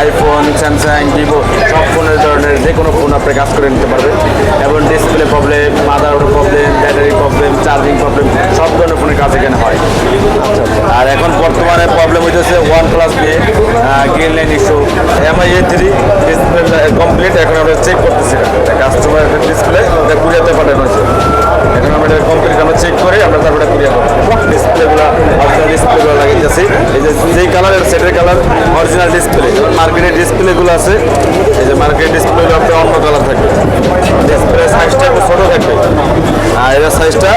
IPhone Samsung Vivo সব ফোনের ধরনের যে কোনো ফোন আপনি কাজ করে নিতে পারবেন। এবং display problem mother problem battery problem charging problem সব ধরনের ফোনের কাজ এখানে হয়। আর এখন বর্তমানে প্রবলেম হইতেছে ওয়ান প্লাস দিয়ে green line issue MI A three display complete এখন আমরা চেক করতেছি। কাস্টমার ডিসপ্লে কুরিয়াতে পাঠানো হয়েছে। এখন আমরা কমপ্লিট আমরা চেক করে, আমরা তারপরে কুরিয়ার করছি ডিসপ্লেগুলো ডিসপ্লেগুলো লাগিয়েছি এই যে, যেই কালারের সেটের কালার অরিজিনাল ডিসপ্লে মার্কেটের ডিসপ্লেগুলো আছে, এই যে মার্কেট ডিসপ্লেগুলো আপনার অন্য কালার থাকবে। ডিসপ্লে সাইজটা একটু ছোটো থাকবে। আর এটার সাইজটা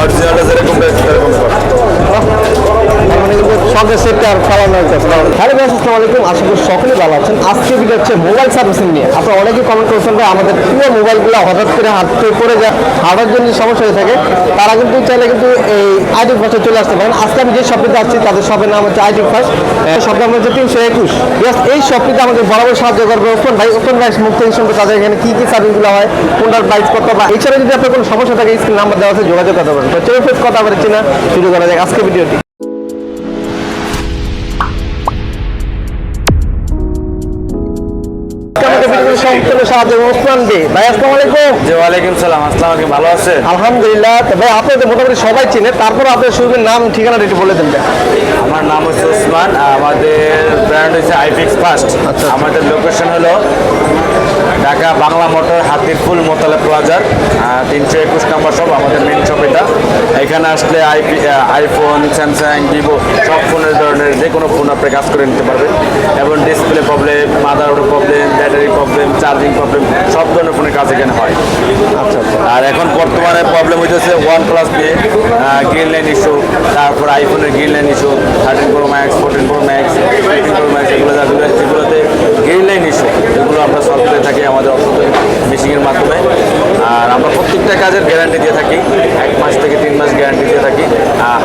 অরিজিনালটা যেরকম রয়েছে সেরকম পড়ে মানে কিন্তু সঙ্গে সেটটা আর হইতেছে হ্যালো ভাই আসসালামু আলাইকুম। আশা করি সকলেই ভালো আছেন। আজকে ভিডিও হচ্ছে মোবাইল সার্ভিসিং নিয়ে। আপনারা অনেকেই কমেন্ট করেছেন যে আমাদের প্রিয় মোবাইলগুলো হঠাৎ করে হাত থেকে পড়ে যায় হার্টের জন্য সমস্যা হয়ে থাকে। তারা কিন্তু চাইলে কিন্তু এই আইটি ফার্স্টে চলে আসতে পারেন। আজকে আমি যে শপটিতে আসছি তাদের শপের নাম হচ্ছে আইটি ফার্স্ট শপ নাম হচ্ছে তিনশো একুশ। এই শপটিতে আমাদের বরাবর সাহায্য করবে ওপেন ভাই। ওপেন ভাই মুক্ত ইনশনটা তাদের এখানে কী কী সার্ভিসগুলো হয়, কোনটার প্রাইস কত বা এছাড়া যদি আপনার কোনো সমস্যা থাকে স্ক্রিন নাম্বার দেওয়া আছে, যোগাযোগ করতে পারেন। তো চলে কথা বলেছি না। শুরু করা যাক আজকে ভিডিওটি ভিডিওর সাহায্য ওসমান ভাই আসসালামু আলাইকুম। ওয়ালাইকুম সালাম আসসালাম আলাইকুম ভালো আছে আলহামদুলিল্লাহ। ভাই আপনি তো মোটামুটি সবাই চিনে তারপর আপনার শুরুর নাম ঠিকানাটা একটু বলে দেন আমার নাম হচ্ছে ওসমান আমাদের ব্র্যান্ড হচ্ছে আইফিক্স ফার্স্ট আচ্ছা। আমাদের লোকেশন হলো ঢাকা বাংলা মোটর হাতিরপুল মোতালা প্লাজার তিনশো একুশ নম্বর সব আমাদের মেন শপ এটা। এখানে আসলে আইপি আইফোন স্যামসাং ভিভো সব ফোনের ধরনের যে কোনো ফোন আপনি কাজ করে নিতে পারবেন। এবং display problem mother problem battery problem charging problem সব ধরনের ফোনের কাজ এখানে হয়। আচ্ছা আচ্ছা। আর এখন বর্তমানে প্রবলেম হইতেছে ওয়ান প্লাস দিয়ে গ্রিন লাইন ইস্যু তারপর আইফোনের green line issue thirteen pro max fourteen pro max fifteen pro max এগুলো যেগুলো যেগুলোতে গ্রিন লাইন ইস্যু এগুলো আমরা সলভ করে থাকি আমাদের মেশিনের মাধ্যমে আর আমরা প্রত্যেকটা কাজের গ্যারান্টি দিয়ে থাকি। এক মাস থেকে তিন মাস গ্যারান্টি দিয়ে থাকি।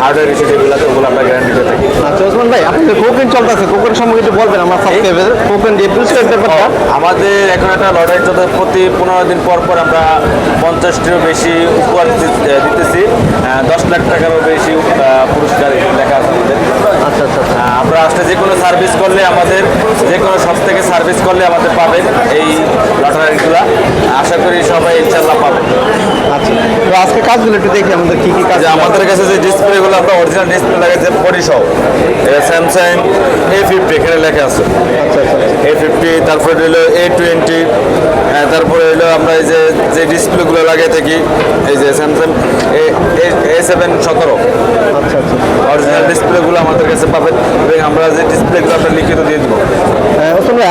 হার্ডওয়্যার ইস্যু যেগুলোতে ওগুলো আমরা গ্যারান্টি দিয়ে থাকি। আচ্ছা ওসমান ভাই আপনি কোকেন চলতেছে কোকেন সম্পর্কে একটু বলবেন আমার সাবস্ক্রাইবার কোকেন প্রিসক্রাইব ব্যাপারটা। আমাদের এখন একটা লটারি চলতে প্রতি পনেরো দিন পর পর আমরা পঞ্চাশটিরও বেশি উপহার দিতে- দিতেছি। দশ লাখ টাকারও বেশি পুরস্কার লেখা আছে আমাদের। আচ্ছা আচ্ছা আচ্ছা। আমরা আসলে যে কোনো সার্ভিস করলে আমাদের যে কোনো সব থেকে সার্ভিস করলে আমাদের পাবেন এই লটারিগুলো আশা করি সবাই ইনশাল্লাহ তো আজকে কাজগুলো একটু দেখি আমাদের কি কি কাজ আমাদের কাছে যে ডিসপ্লেগুলো আমরা অরিজিনাল ডিসপ্লে লাগাইছে বডি সহ এটা স্যামসাং এ ফিফটি এখানে লেখা আছে। আচ্ছা আচ্ছা এ ফিফটি তারপরে হলো এ টোয়েন্টি তারপরে হলো আমরা এই যে যে ডিসপ্লেগুলো লাগিয়ে থাকি এই যে স্যামসাং এ সেভেন সতেরো। আচ্ছা আচ্ছা। অরিজিনাল ডিসপ্লেগুলো আমাদের কাছে পাবেন। আমরা যে ডিসপ্লেগুলো আমরা লিখিত দিয়ে দেবো।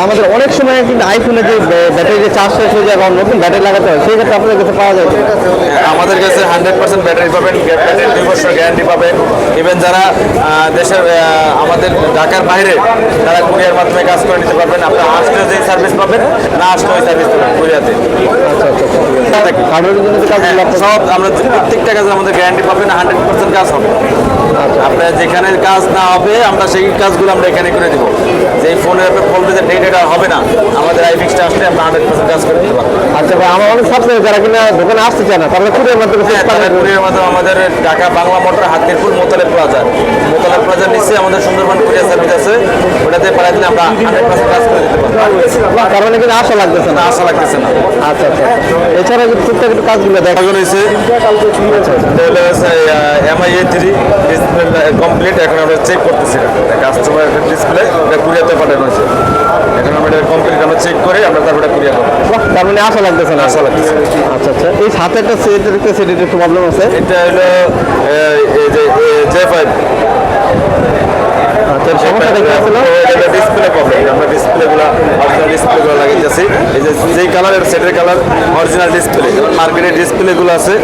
আমাদের অনেক সময় কিন্তু আইফোনে যে ব্যাটারি যে চার্জ শেষ হয়ে যায় বা নতুন ব্যাটারি লাগাতে হয় সেই ক্ষেত্রে আপনাদের কাছে পাওয়া যায় আমাদের কাছে হান্ড্রেড পার্সেন্ট ব্যাটারি পাবেন ব্যাটারি দুই বছর গ্যারান্টি পাবেন। ইভেন যারা দেশের আমাদের ঢাকার বাইরে তারা কুরিয়ার মাধ্যমে কাজ করে নিতে পারবেন। আপনার আসলে যে সার্ভিস পাবেন না আসলে ওই সার্ভিস পাবেন কুরিয়াতে। আচ্ছা আচ্ছা আচ্ছা হার্ডওয়্যারের জন্য যে কাজগুলো আপনার সব আমরা প্রত্যেকটা কাজে আমাদের গ্যারান্টি পাবেন হান্ড্রেড পার্সেন্ট কাজ হবে। আপনার যেখানে কাজ না হবে আমরা সেই কাজগুলো আমরা এখানে করে দেবো। যে ফোনের আপনার বলবে যে ডেট এটা হবে না। আমাদের আই ফিক্সটা আসলে আমরা হান্ড্রেড পার্সেন্ট কাজ করে দিতে পারব। আচ্ছা ভাই আমার অনেক সাবস্ক্রাইবার যারা কিনা দোকানে আসতে চায় না তারা কুরিয়ার মাধ্যমে হ্যাঁ, কুরিয়ার মাধ্যমে আমাদের ঢাকা বাংলা মোটর হাতিরপুল মোতালে প্লাজা মোতালে প্লাজার নিচে আমাদের সুন্দরবন কুরিয়ার সার্ভিস আছে। ওটাতে পাঠাই দিলে আমরা হান্ড্রেড পার্সেন্ট কাজ করে দিতে পারব। তার মানে কিন্তু আশা লাগতেছে না। আশা লাগতেছে না। আচ্ছা আচ্ছা। এছাড়া টুকটাক একটু কাজগুলো দেখ। হয়েছে MI A three display complete এখন আমরা চেক করতেছি কাস্টমার ডিসপ্লে এটা কুরিয়াতে পাঠানো হয়েছে। এখন আমরা এটা কমপ্লিট আমরা চেক করে আমরা তারপরে কুরিয়ার করব। তার মানে আশা লাগতেছে না? আশা লাগতেছে। আচ্ছা আচ্ছা। এই সাথে একটা সেটের একটা সেটের একটু প্রবলেম আছে। এটা হলো এই যে জে ফাইভ আচ্ছা সমস্যাটা কি এটা ডিসপ্লে প্রবলেম আমরা ডিসপ্লেগুলো অরিজিনাল ডিসপ্লেগুলো লাগিয়েছি এই যে যেই কালারের সেটের কালার অরিজিনাল ডিসপ্লে যেমন মার্কেটের ডিসপ্লেগুলো আছে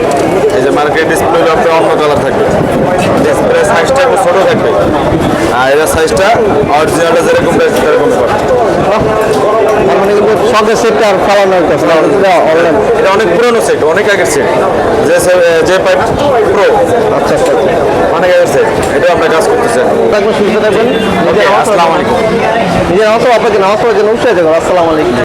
এই যে মার্কেটের ডিসপ্লেগুলো আপনার অন্য কালার থাকবে। ডিসপ্লে সাইজটা একটু ছোটো থাকবে। আর এর সাইজটা অরিজিনালটা যেরকম সেরকম মানে কিন্তু সেটটা আর অনলাইন এটা অনেক পুরনো সেট অনেক আগের সেট যে যে পাইপ প্রো আচ্ছা আচ্ছা আচ্ছা। অনেক আগের সেট এটাও আমরা কাজ করতেছি। থাকবেন সুস্থ থাকবেন। নিজের Okay, আসসালামু আলাইকুম। নিজের নামাজ আপনাকে নামাজ পড়ার জন্য উৎসাহিত করুন আসসালামু আলাইকুম।